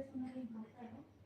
personally both of them.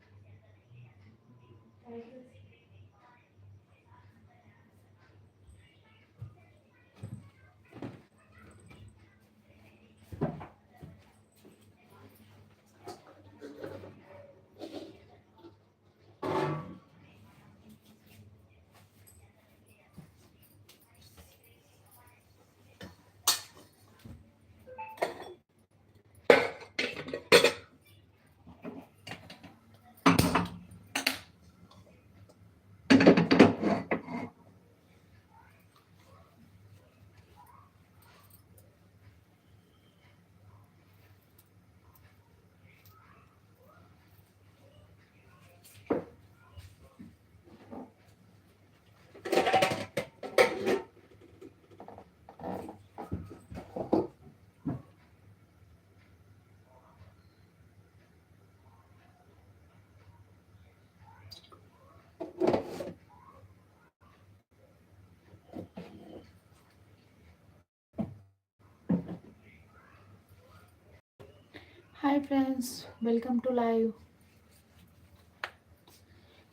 Hi friends welcome to live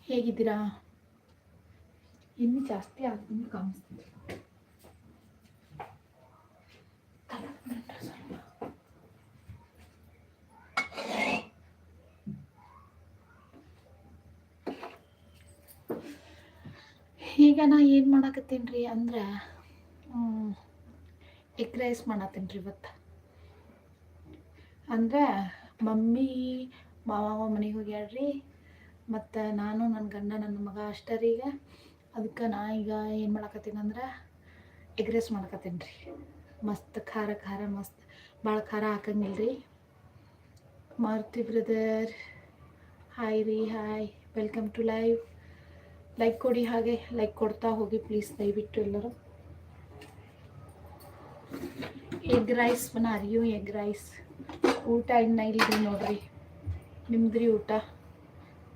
ಹೇಗಿದ್ದೀರಾ? ಇನ್ನು ಜಾಸ್ತಿ ಆಗ್ತೀನಿ ಕಾಣಿಸ್ತಿದೆ ಈಗ ನಾ ಏನು ಮಾಡಕತ್ತೀನಿ ರೀ ಅಂದ್ರೆ ಎಗ್ ರೈಸ್ ಮಾಡತ್ತೀನಿ ರೀ ಇವತ್ತು. ಅಂದ್ರೆ ಮಮ್ಮಿ, ಮಾವ ಮನೆಗೆ ಹೋಗ್ಯಾಳ್ರಿ ಮತ್ತು ನಾನು ನನ್ನ ಗಂಡ, ನನ್ನ ಮಗ ಅಷ್ಟೇ ರೀ ಈಗ. ಅದಕ್ಕೆ ನಾ ಈಗ ಏನು ಮಾಡಕತ್ತೀನಿ ಅಂದ್ರೆ ಎಗ್ ರೈಸ್ ಮಾಡಕತ್ತೀನಿ ರೀ. ಮಸ್ತ್ ಖಾರ ಖಾರ, ಮಸ್ತ್. ಭಾಳ ಖಾರ ಹಾಕಂಗಿಲ್ಲ ರೀ. ಮಾರುತಿ ಬ್ರದರ್, ಹಾಯ್ ರೀ, hi. Welcome to live like ಕೊಡಿ ಹಾಗೆ ಲೈಕ್ ಕೊಡ್ತಾ ಹೋಗಿ ಪ್ಲೀಸ್ ದಯವಿಟ್ಟು ಎಲ್ಲರೂ. ಎಗ್ ರೈಸ್ ಬನಾ ರೀ ಎಗ್ ರೈಸ್ ಊಟ ಇನ್ನ ಇಲ್ರಿ ನೋಡ್ರಿ. ನಿಮ್ದ್ರಿ ಊಟ?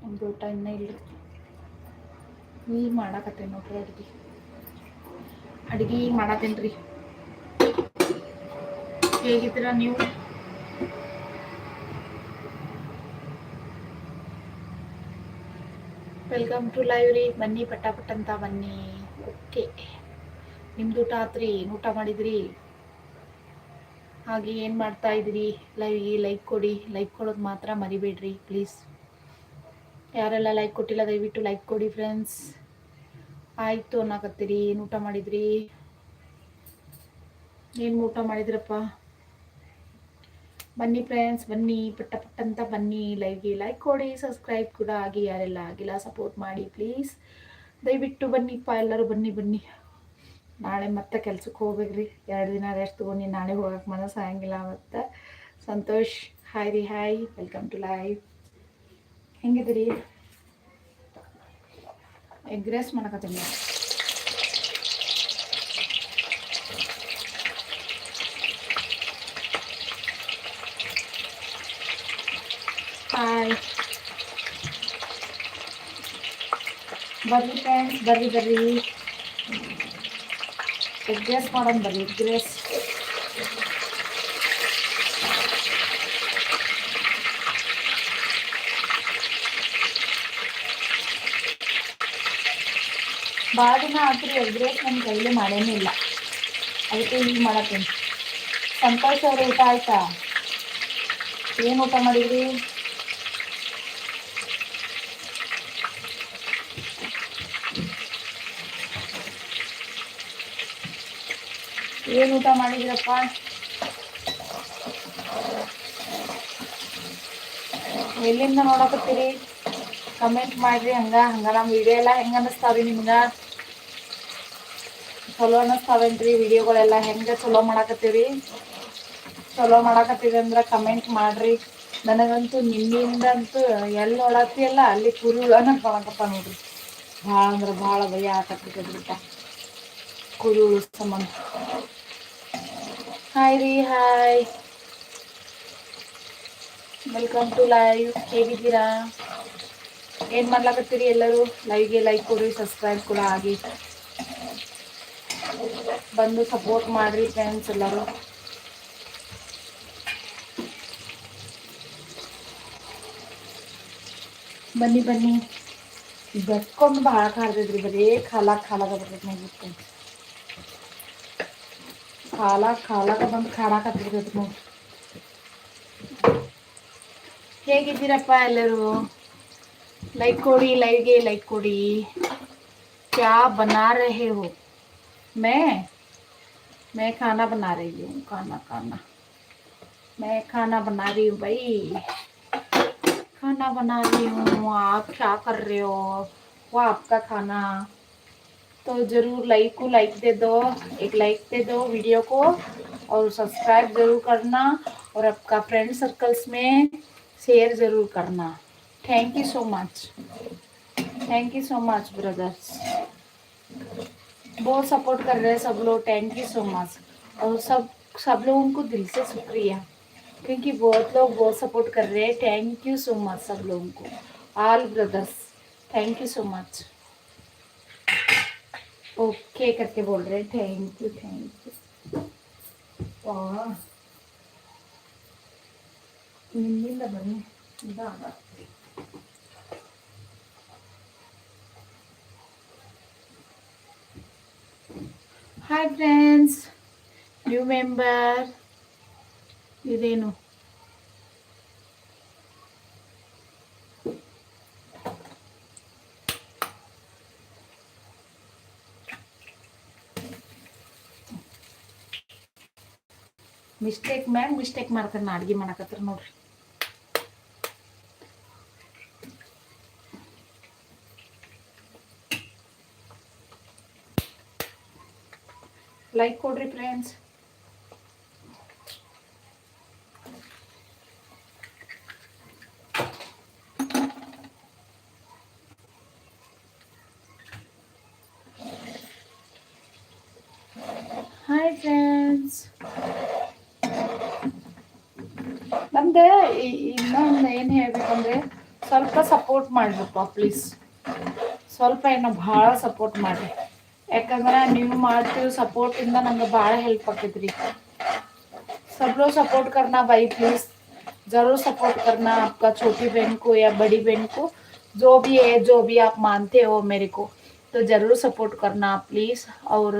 ನಮ್ದು ಊಟ ಇನ್ನ ಇಲ್ರಿ. ಈಗ ಮಾಡಾಕತ್ತೆ ನೋಡ್ರಿ ಅಡ್ಗೆ. ಅಡ್ಗೆ ಈಗ ಹೇಗಿದ್ರ ನೀವು? ವೆಲ್ಕಮ್ ಟು ಲೈವ್ ರೀ. ಬನ್ನಿ ಪಟ್ಟ ಪಟ್ಟಂತ ಬನ್ನಿ. ಓಕೆ ನಿಮ್ದು ಊಟ ಆತ್ರಿ? ಏನು ಊಟ ಮಾಡಿದ್ರಿ? ಹಾಗೆ ಏನು ಮಾಡ್ತಾ ಇದ್ದೀರಿ ಲೈವ್ಗೆ ಲೈಕ್ ಕೊಡಿ. ಲೈಕ್ ಕೊಡೋದು ಮಾತ್ರ ಮರಿಬೇಡ್ರಿ ಪ್ಲೀಸ್ ಯಾರೆಲ್ಲ ಲೈಕ್ ಕೊಟ್ಟಿಲ್ಲ, ದಯವಿಟ್ಟು ಲೈಕ್ ಕೊಡಿ ಫ್ರೆಂಡ್ಸ್ ಆಯಿತು ಅನ್ನಕತ್ತೀರಿ. ಏನು ಊಟ ಮಾಡಿದ್ರಿ? ಏನು ಊಟ ಮಾಡಿದ್ರಪ್ಪ? ಬನ್ನಿ ಫ್ರೆಂಡ್ಸ್ ಬನ್ನಿ. ಪಟ್ಟ ಪಟ್ಟ ಅಂತ ಬನ್ನಿ ಲೈವ್ಗೆ ಲೈಕ್ ಕೊಡಿ ಸಬ್ಸ್ಕ್ರೈಬ್ ಕೂಡ. ಆಗಿ ಯಾರೆಲ್ಲ ಆಗಿಲ್ಲ ಸಪೋರ್ಟ್ ಮಾಡಿ ಪ್ಲೀಸ್ ದಯವಿಟ್ಟು ಬನ್ನಿಪ್ಪ, ಎಲ್ಲರೂ ಬನ್ನಿ ಬನ್ನಿ. ನಾಳೆ ಮತ್ತೆ ಕೆಲ್ಸಕ್ಕೆ ಹೋಗ್ಬೇಕ್ರಿ. ಎರಡು ದಿನ ರೆಸ್ಟ್ ತೊಗೊಂಡು ನಾಳೆ ಹೋಗಕ್ಕೆ ಮನಸ್ಸು ಆಗಂಗಿಲ್ಲ ಮತ್ತು ಸಂತೋಷ್ ಹಾಯ್ ರೀ ಹಾಯ್ ವೆಲ್ಕಮ್ ಟು ಲೈವ್ ಹೆಂಗಿದ್ರಿ ಎಗ್ ರೈಸ್ ಮಾಡಕತ್ತೀನಿ ಹಾಯ್ ಬರ್ರಿ ಫ್ರೆಂಡ್ಸ್ ಬರ್ರಿ ಬರ್ರಿ. ಎಗ್ ರೈಸ್ ಮಾಡೋಣ ಬರ್ರಿ ಎಗ್ ರೈಸ್ ಭಾಳ ದಿನ ಆದ್ರೆ ಎಗ್ ರೈಸ್ ನನ್ನ ಕೈಲಿ ಮಾಡೇನೇ ಇಲ್ಲ. ಅದಕ್ಕೆ ಈಗ ಮಾಡತ್ತೀನಿ ಸಂತೋಷ ಅವ್ರ, ಊಟ ಆಯ್ತಾ? ಏನು ಊಟ ಮಾಡಿದ್ರಿ? ಏನು ಊಟ ಮಾಡಿದ್ರಪ್ಪ? ಎಲ್ಲಿಂದ ನೋಡಕತ್ತೀರಿ? ಕಮೆಂಟ್ ಮಾಡ್ರಿ, ಹಂಗ ಹಂಗ. ನಮ್ಮ ವಿಡಿಯೋ ಎಲ್ಲ ಹೆಂಗೆ ಅನ್ನಿಸ್ತಾವ್ರಿ ನಿಮ್ಗೆ? ಚಲೋ ಅನ್ನಿಸ್ತಾವೇನ್ರಿ ವಿಡಿಯೋಗಳೆಲ್ಲ ಹೆಂಗೆ ಚಲೋ ಮಾಡಾಕತ್ತೀರಿ? ಚಲೋ ಮಾಡಾಕತ್ತೀರಿ ಅಂದ್ರೆ ಕಮೆಂಟ್ ಮಾಡ್ರಿ. ನನಗಂತೂ ನಿಮ್ಮಿಂದಂತೂ ಎಲ್ಲಿ ನೋಡತ್ತೀಯಲ್ಲ ಅಲ್ಲಿ ಕುರಿ ಉಳನ ಕಾಣಕಪ್ಪ ನೋಡ್ರಿ. ಭಾಳ ಅಂದ್ರೆ ಭಾಳ ಭಯ ಆಕತ್ತಿಬಿಟ್ಟ ಕುರಿ ಉಳು ಸಂಬಂಧ. ಹಾಯ್ ರೀ ಹಾಯ್ ವೆಲ್ಕಮ್ ಟು ಲೈವ್ ಹೇಗಿದ್ದೀರಾ ಏನು ಮಾಡ್ಲಾಕತ್ತೀರಿ ಎಲ್ಲರೂ? ಲೈವ್ಗೆ ಲೈಕ್ ಕೊಡಿ ಸಬ್ಸ್ಕ್ರೈಬ್ ಕೂಡ ಆಗಿ ಬಂದು ಸಪೋರ್ಟ್ ಮಾಡಿರಿ ಫ್ರೆಂಡ್ಸ್ ಎಲ್ಲರೂ. ಬನ್ನಿ ಬನ್ನಿ. ಬೆಕ್ಕೊಂದು ಭಾಳ ಕಾಡ್ತೈತ್ರಿ ಬರೀ ಖಾಲಾಗ ಖಾಲಾಗ ಬರ್ತೈತೆ ನೋಡ್ಬಿಟ್ಟು ಖಾಲಾಗ ಖಾಲಾಗ ಬಂದು ಕಾಡಾಕತ್ತಿರ್ತೈತಿ ನೋಡಿ ಹೇಗಿದ್ದೀರಪ್ಪ ಎಲ್ಲರೂ ಲೈಕ್ ಕೊಡಿ ಲೈವ್ಗೆ ಲೈಕ್ ಕೊಡಿ क्या बना रहे हो मैं मैं खाना बना रही हूँ खाना खाना मैं खाना बना रही हूँ भाई खाना बना रही हूँ आप क्या कर रहे हो वो आपका खाना तो ज़रूर लाइक को लाइक दे दो, एक लाइक दे दो वीडियो को और सब्सक्राइब ज़रूर करना और आपका फ्रेंड सर्कल्स में शेयर ज़रूर करना। Thank you so much thank you so much brothers बहुत सपोर्ट कर रहे हैं सब लोग. थैंक यू सो मच और सब सब लोगों को दिल से शुक्रिया, क्योंकि बहुत लोग बहुत सपोर्ट कर रहे हैं. थैंक यू सो मच सब लोगों को. All brothers thank you so much okay करके बोल रहे हैं थैंक यू थैंक यू वाह ನಿನ್ನಿಂದ ಬನ್ನಿ ಇದಾಗ ಹಾಯ್ ಫ್ರೆಂಡ್ಸ್ ನ್ಯೂ ಮೆಂಬರ್ ಇದೇನು ಮಿಸ್ಟೇಕ್ ಮ್ಯಾಗ ಮಿಸ್ಟೇಕ್ ಮಾಡ್ತಾರೆ ನಾ ಅಡ್ಗೆ ಮಾಡಕತ್ರ ನೋಡ್ರಿ. ಲೈಕ್ ಕೊಡ್ರಿ ಫ್ರೆಂಡ್ಸ್ ನಮ್ದು ಇನ್ನೊಂದು ಏನು ಹೇಳ್ಬೇಕಂದ್ರೆ ಸ್ವಲ್ಪ ಸಪೋರ್ಟ್ ಮಾಡ್ರಪ್ಪ ಪ್ಲೀಸ್ ಸ್ವಲ್ಪ ಏನೋ ಭಾಳ ಸಪೋರ್ಟ್ ಮಾಡಿರಿ ಯಾಕಂದ್ರೆ ನೀವು ಮಾಡ್ತೀವಿ ಸಪೋರ್ಟಿಂದ ನಂಗೆ ಭಾಳ ಹೆಲ್ಪ್ ಆಕೈತ್ರಿ सब लोग सपोर्ट करना भाई प्लीज जरूर सपोर्ट करना आपका छोटी बहन को या बड़ी बहन को जो भी है जो भी आप मानते हो मेरे को तो ज़रूर सपोर्ट करना प्लीज़ और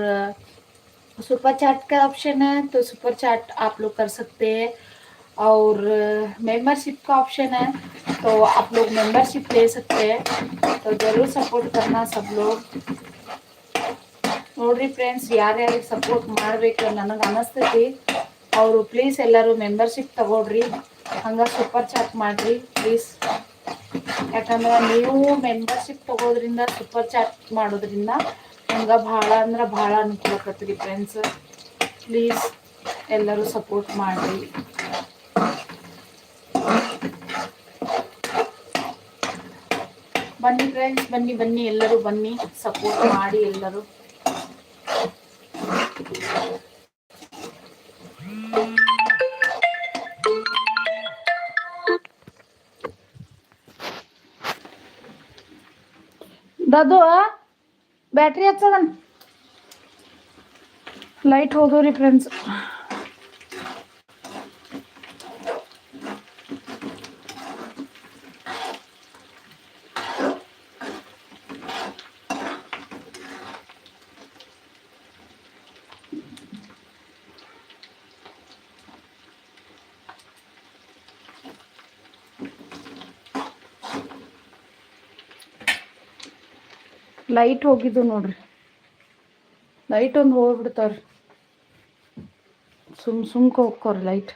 सुपर चैट का ऑप्शन है तो सुपर चैट आप लोग कर सकते हैं और मेंबरशिप का ऑप्शन है तो आप लोग मेंबरशिप ले सकते हैं तो ज़रूर सपोर्ट करना सब लोग ನೋಡ್ರಿ ಫ್ರೆಂಡ್ಸ್ ಯಾರ್ಯಾರಿಗೆ ಸಪೋರ್ಟ್ ಮಾಡಬೇಕು ನನಗೆ ಅನಿಸ್ತೈತಿ ಅವರು ಪ್ಲೀಸ್ ಎಲ್ಲರೂ ಮೆಂಬರ್ಶಿಪ್ ತಗೊಳ್ರಿ ಹಂಗೆ ಸೂಪರ್ ಚಾಟ್ ಮಾಡಿರಿ ಪ್ಲೀಸ್ ಯಾಕಂದ್ರೆ ನೀವು ಮೆಂಬರ್ಶಿಪ್ ತಗೋದ್ರಿಂದ ಸೂಪರ್ ಚಾಟ್ ಮಾಡೋದ್ರಿಂದ ನಮ್ಗೆ ಭಾಳ ಅಂದ್ರೆ ಭಾಳ ಅನುಕೂಲ ಆಕತ್ರಿ ಫ್ರೆಂಡ್ಸ್ ಪ್ಲೀಸ್ ಎಲ್ಲರೂ ಸಪೋರ್ಟ್ ಮಾಡಿರಿ ಬನ್ನಿ ಫ್ರೆಂಡ್ಸ್ ಬನ್ನಿ ಬನ್ನಿ ಎಲ್ಲರೂ, ಬನ್ನಿ. ಸಪೋರ್ಟ್ ಮಾಡಿ ಎಲ್ಲರೂ. ದಾದು, ಬ್ಯಾಟ್ರಿ ಹಚ್ಚದನ್. ಲೈಟ್ ಹೋದವ್ರಿ ಫ್ರೆಂಡ್ಸ್ ಲೈಟ್ ಹೋಗಿದ್ದು ನೋಡ್ರಿ. ಲೈಟ್ ಒಂದು ಹೋಗ್ಬಿಡ್ತಾವ್ರಿ. ಸುಮ್ ಸುಮ್ಕ ಹೋಗ್ಕೋರಿ ಲೈಟ್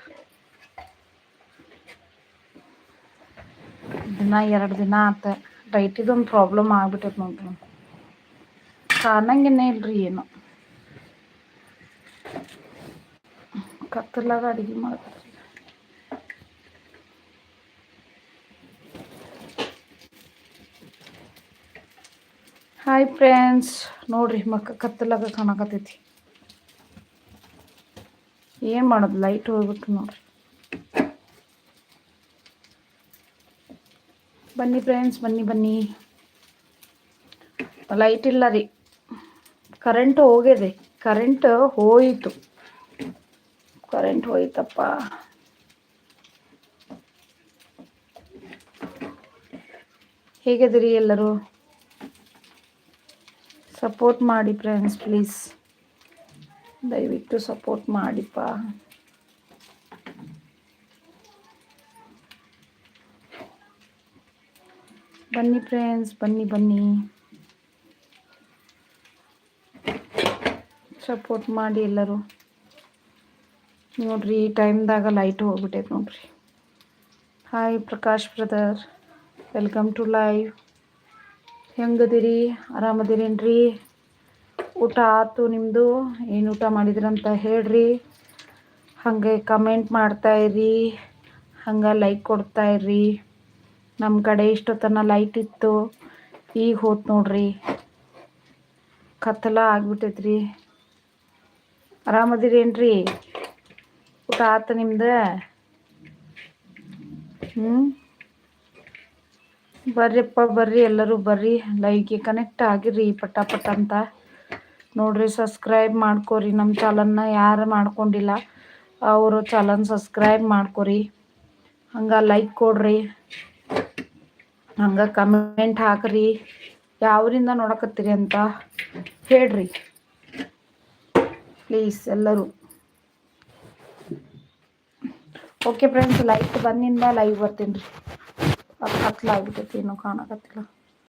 ದಿನ ಎರಡು ದಿನ ಆತ. ಲೈಟಿದೊಂದು ಪ್ರಾಬ್ಲಮ್ ಆಗ್ಬಿಟ್ಟೈತೆ ನೋಡ್ರಿ. ಕಾಣಂಗೇನೆ ಇಲ್ರಿ ಏನು. ಕತ್ತಲಾಗ ಅಡುಗೆ ಮಾಡ್ತಾರೆ ಹಾಯ್ ಫ್ರೆಂಡ್ಸ್ ನೋಡ್ರಿ ಮಕ್ಕ ಕತ್ತಲಾಗ ಕಾಣಕತ್ತೈತಿ. ಏನು ಮಾಡೋದು? ಲೈಟ್ ಹೋಗ್ಬಿಟ್ಟು ನೋಡ್ರಿ. ಬನ್ನಿ ಫ್ರೆಂಡ್ಸ್ ಬನ್ನಿ ಬನ್ನಿ. ಲೈಟ್ ಇಲ್ಲ ರೀ. ಕರೆಂಟ್ ಹೋಗಿದೆ. ಕರೆಂಟ್ ಹೋಯಿತು. ಕರೆಂಟ್ ಹೋಯ್ತಪ್ಪ. ಹೇಗಿದ್ದೀರಿ ಎಲ್ಲರೂ? ಸಪೋರ್ಟ್ ಮಾಡಿ ಫ್ರೆಂಡ್ಸ್ ಪ್ಲೀಸ್ ದಯವಿಟ್ಟು ಸಪೋರ್ಟ್ ಮಾಡಿಪ್ಪ. ಬನ್ನಿ ಫ್ರೆಂಡ್ಸ್ ಬನ್ನಿ ಬನ್ನಿ. ಸಪೋರ್ಟ್ ಮಾಡಿ ಎಲ್ಲರೂ. ನೋಡ್ರಿ, ಈ ಟೈಮ್ದಾಗ ಲೈಟ್ ಹೋಗ್ಬಿಟ್ಟೈತೆ ನೋಡ್ರಿ. Hi Prakash brother welcome to live ಹೆಂಗದಿರಿ? ಆರಾಮದಿರೇನ್ರಿ? ಊಟ ಆತು ನಿಮ್ಮದು ಏನು ಊಟ ಮಾಡಿದ್ರಂತ ಹೇಳ್ರಿ. ಹಾಗೆ ಕಮೆಂಟ್ ಮಾಡ್ತಾ ಇರಿ. ಹಂಗೆ ಲೈಕ್ ಕೊಡ್ತಾ ಇರ್ರಿ ನಮ್ಮ ಕಡೆ ಇಷ್ಟೊತ್ತನ ಲೈಟ್ ಇತ್ತು. ಈಗ ಹೋತ್ ನೋಡ್ರಿ. ಕತ್ತಲ ಆಗ್ಬಿಟ್ಟೈತ್ರಿ. ಆರಾಮದಿರೇನ್ರಿ? ಊಟ ಆತ ನಿಮ್ದು? ಹ್ಞೂ ಬರ್ರಿಪ್ಪ, ಬರ್ರಿ ಎಲ್ಲರೂ ಬರ್ರಿ. ಲೈವ್ಗೆ ಕನೆಕ್ಟ್ ಆಗಿರ್ರಿ ಪಟ ಪಟ ಅಂತ. ನೋಡ್ರಿ ಸಬ್ಸ್ಕ್ರೈಬ್ ಮಾಡ್ಕೊರಿ. ನಮ್ಮ ಚಾಲನ್ನ ಯಾರು ಮಾಡ್ಕೊಂಡಿಲ್ಲ, ಅವರು ಚಾಲನ್ ಸಬ್ಸ್ಕ್ರೈಬ್ ಮಾಡ್ಕೊರಿ. ಹಂಗೆ ಲೈಕ್ ಕೊಡ್ರಿ. ಹಂಗೆ ಕಮೆಂಟ್ ಹಾಕ್ರಿ. ಯಾವರಿಂದ ನೋಡಕತ್ತೀರಿ ಅಂತ ಹೇಳ್ರಿ. ಪ್ಲೀಸ್ ಎಲ್ಲರೂ. ಓಕೆ ಫ್ರೆಂಡ್ಸ್ ಲೈಕ್ ಬಂದಿಂದ ಲೈವ್ ಬರ್ತೀನಿ ರೀ. ਅੱਜ ਅੱਜ ਲਾਈਵ ਤੇ ਤੈਨੂੰ ਖਾਣਾ ਕੱਟ ਲਾ